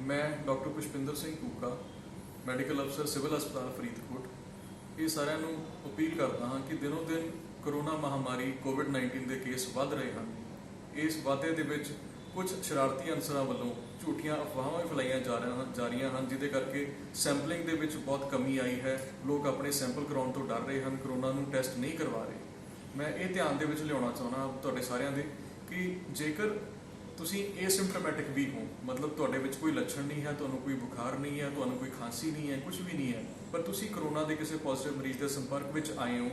ਮੈਂ ਡਾਕਟਰ ਪੁਸ਼ਪਿੰਦਰ ਸਿੰਘ ਕੂਕਾ, ਮੈਡੀਕਲ ਅਫਸਰ ਸਿਵਲ ਹਸਪਤਾਲ ਫਰੀਦਕੋਟ। ਇਹ ਸਾਰਿਆਂ ਨੂੰ ਅਪੀਲ ਕਰਦਾ ਹਾਂ ਕਿ ਦਿਨੋ ਦਿਨ ਕਰੋਨਾ ਮਹਾਮਾਰੀ ਕੋਵਿਡ-19 ਦੇ ਕੇਸ ਵੱਧ ਰਹੇ ਹਨ। ਇਸ ਵਾਧੇ ਦੇ ਵਿੱਚ ਕੁਝ ਸ਼ਰਾਰਤੀ ਅਨਸਰਾਂ ਵੱਲੋਂ ਝੂਠੀਆਂ ਅਫਵਾਹਾਂ ਫੈਲਾਈਆਂ ਜਾ ਰਹੀਆਂ ਜਾ ਰਹੀਆਂ ਹਨ, ਜਿਹਦੇ ਕਰਕੇ ਸੈਂਪਲਿੰਗ ਦੇ ਵਿੱਚ ਬਹੁਤ ਕਮੀ ਆਈ ਹੈ। ਲੋਕ ਆਪਣੇ ਸੈਂਪਲ ਕਰਾਉਣ ਤੋਂ ਡਰ ਰਹੇ ਹਨ, ਕਰੋਨਾ ਨੂੰ ਟੈਸਟ ਨਹੀਂ ਕਰਵਾ ਰਹੇ। ਮੈਂ ਇਹ ਧਿਆਨ ਦੇ ਵਿੱਚ ਲਿਆਉਣਾ ਚਾਹੁੰਦਾ ਤੁਹਾਡੇ ਸਾਰਿਆਂ ਦੇ ਕਿ ਜੇਕਰ ਤੁਸੀਂ ਏਸਿੰਪਟੋਮੈਟਿਕ ਵੀ ਹੋ। ਮਤਲਬ ਤੁਹਾਡੇ ਵਿੱਚ ਕੋਈ ਲੱਛਣ ਨਹੀਂ ਹੈ, ਤੁਹਾਨੂੰ ਕੋਈ ਬੁਖਾਰ ਨਹੀਂ ਹੈ, ਤੁਹਾਨੂੰ ਕੋਈ ਖਾਂਸੀ ਨਹੀਂ ਹੈ ਕੁਝ ਵੀ ਨਹੀਂ ਹੈ। ਪਰ ਤੁਸੀਂ ਕਰੋਨਾ ਦੇ ਕਿਸੇ ਪੋਜ਼ਿਟਿਵ ਮਰੀਜ਼ ਦੇ ਸੰਪਰਕ ਵਿੱਚ ਆਏ ਹੋ,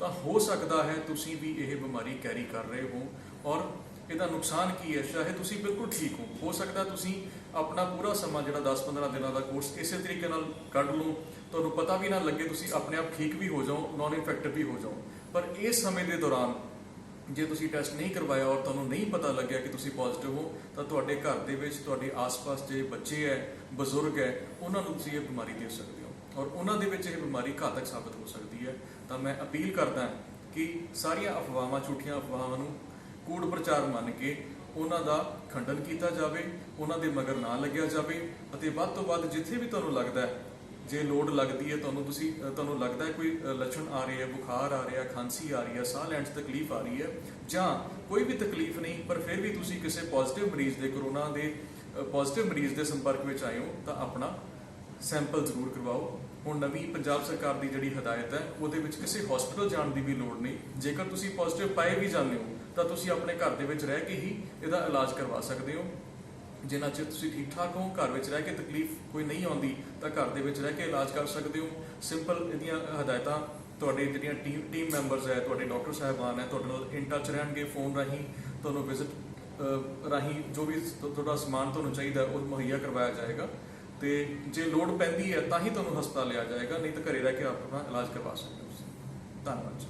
ਤਾਂ ਹੋ ਸਕਦਾ ਹੈ ਤੁਸੀਂ ਵੀ ਇਹ ਬਿਮਾਰੀ ਕੈਰੀ ਕਰ ਰਹੇ ਹੋ। ਔਰ ਇਹਦਾ ਨੁਕਸਾਨ ਕੀ ਹੈ? ਚਾਹੇ ਤੁਸੀਂ ਬਿਲਕੁਲ ਠੀਕ ਹੋ। ਹੋ ਸਕਦਾ ਤੁਸੀਂ ਆਪਣਾ ਪੂਰਾ ਸਮਾਂ ਜਿਹੜਾ 10-15 ਦਿਨਾਂ ਦਾ ਕੋਰਸ ਇਸੇ ਤਰੀਕੇ ਨਾਲ ਕੱਢ ਲਓ। ਤੁਹਾਨੂੰ ਪਤਾ ਵੀ ਨਾ ਲੱਗੇ, ਤੁਸੀਂ ਆਪਣੇ ਆਪ ਠੀਕ ਵੀ ਹੋ ਜਾਓ ਨਾਨ ਇਨਫੈਕਟਿਵ ਵੀ ਹੋ ਜਾਓ। ਪਰ ਇਸ ਸਮੇਂ ਦੇ ਦੌਰਾਨ ਜੇ ਤੁਸੀਂ ਟੈਸਟ ਨਹੀਂ ਕਰਵਾਇਆ ਔਰ ਤੁਹਾਨੂੰ ਨਹੀਂ ਪਤਾ ਲੱਗਿਆ ਕਿ ਤੁਸੀਂ ਪੋਜ਼ਿਟਿਵ ਹੋ, ਤਾਂ ਤੁਹਾਡੇ ਘਰ ਦੇ ਵਿੱਚ ਤੁਹਾਡੇ ਆਸ-ਪਾਸ ਜੇ ਬੱਚੇ ਹੈ ਬਜ਼ੁਰਗ ਹੈ ਉਹਨਾਂ ਨੂੰ ਤੁਸੀਂ ਇਹ ਬਿਮਾਰੀ ਦੇ ਸਕਦੇ ਹੋ। ਔਰ ਉਹਨਾਂ ਦੇ ਵਿੱਚ ਇਹ ਬਿਮਾਰੀ ਘਾਤਕ ਸਾਬਤ ਹੋ ਸਕਦੀ ਹੈ ਤਾਂ ਮੈਂ ਅਪੀਲ ਕਰਦਾ ਕਿ ਸਾਰੀਆਂ ਅਫਵਾਹਾਂ, ਝੂਠੀਆਂ ਅਫਵਾਹਾਂ ਨੂੰ ਕੂੜ ਪ੍ਰਚਾਰ ਮੰਨ ਕੇ ਉਹਨਾਂ ਦਾ ਖੰਡਨ ਕੀਤਾ ਜਾਵੇ, ਉਹਨਾਂ ਦੇ ਮਗਰ ਨਾ ਲੱਗਿਆ ਜਾਵੇ ਅਤੇ ਵੱਧ ਤੋਂ ਵੱਧ ਜਿੱਥੇ ਵੀ ਤੁਹਾਨੂੰ ਲੱਗਦਾ ਹੈ ਜੇ ਲੋਡ ਲੱਗਦੀ ਹੈ, ਤੁਹਾਨੂੰ ਤੁਸੀਂ ਤੁਹਾਨੂੰ ਲੱਗਦਾ ਹੈ ਕੋਈ ਲੱਛਣ ਆ ਰਹੇ ਹੈ ਬੁਖਾਰ ਆ ਰਿਹਾ, ਖਾਂਸੀ ਆ ਰਹੀ ਹੈ, ਸਾਹ ਲੈਣ 'ਚ ਤਕਲੀਫ ਆ ਰਹੀ ਹੈ, ਜਾਂ ਕੋਈ ਵੀ ਤਕਲੀਫ ਨਹੀਂ, ਪਰ ਫਿਰ ਵੀ ਤੁਸੀਂ ਕਿਸੇ ਪੋਜ਼ਿਟਿਵ ਮਰੀਜ਼ ਦੇ ਕਰੋਨਾ ਦੇ ਪੋਜ਼ਿਟਿਵ ਮਰੀਜ਼ ਦੇ ਸੰਪਰਕ ਵਿੱਚ ਆਏ ਹੋ, ਤਾਂ ਆਪਣਾ ਸੈਂਪਲ ਜ਼ਰੂਰ ਕਰਵਾਓ। ਹੁਣ ਨਵੀਂ ਪੰਜਾਬ ਸਰਕਾਰ ਦੀ ਜਿਹੜੀ ਹਦਾਇਤ ਹੈ, ਉਹਦੇ ਵਿੱਚ ਕਿਸੇ ਹਸਪੀਟਲ ਜਾਣ ਦੀ ਵੀ ਲੋੜ ਨਹੀਂ। ਜੇਕਰ ਤੁਸੀਂ ਪੋਜ਼ਿਟਿਵ ਪਾਏ ਵੀ ਜਾਂਦੇ ਹੋ, ਤਾਂ ਤੁਸੀਂ ਆਪਣੇ ਘਰ ਦੇ ਵਿੱਚ ਰਹਿ ਕੇ ਹੀ ਇਹਦਾ ਇਲਾਜ ਕਰਵਾ ਸਕਦੇ ਹੋ। ਜਿੰਨਾ ਚਿਰ ਤੁਸੀਂ ਠੀਕ ਠਾਕ ਹੋ, ਘਰ ਵਿੱਚ ਰਹਿ ਕੇ ਤਕਲੀਫ ਕੋਈ ਨਹੀਂ ਆਉਂਦੀ, ਤਾਂ ਘਰ ਦੇ ਵਿੱਚ ਰਹਿ ਕੇ ਇਲਾਜ ਕਰ ਸਕਦੇ ਹੋ। ਸਿੰਪਲ ਇਹਦੀਆਂ ਹਦਾਇਤਾਂ ਤੁਹਾਡੇ ਜਿਹੜੀਆਂ ਟੀਮ ਟੀਮ ਮੈਂਬਰਸ ਹੈ, ਤੁਹਾਡੇ ਡਾਕਟਰ ਸਾਹਿਬਾਨ ਹੈ, ਤੁਹਾਡੇ ਨਾਲ ਇਨ ਟੱਚ ਰਹਿਣਗੇ ਫੋਨ ਰਾਹੀਂ, ਤੁਹਾਨੂੰ ਵਿਜ਼ਿਟ ਰਾਹੀਂ ਜੋ ਵੀ ਤੁਹਾਡਾ ਸਮਾਨ ਤੁਹਾਨੂੰ ਚਾਹੀਦਾ ਉਹ ਮੁਹੱਈਆ ਕਰਵਾਇਆ ਜਾਏਗਾ। ਤੇ ਜੇ ਲੋੜ ਪੈਂਦੀ ਹੈ ਤਾਂ ਹੀ ਤੁਹਾਨੂੰ ਹਸਪਤਾਲ ਲਿਆ ਜਾਏਗਾ, ਨਹੀਂ ਤਾਂ ਘਰੇ ਰਹਿ ਕੇ ਆਪਣਾ ਇਲਾਜ ਕਰਵਾ ਸਕਦੇ ਹੋ ਤੁਸੀਂ। ਧੰਨਵਾਦ ਜੀ।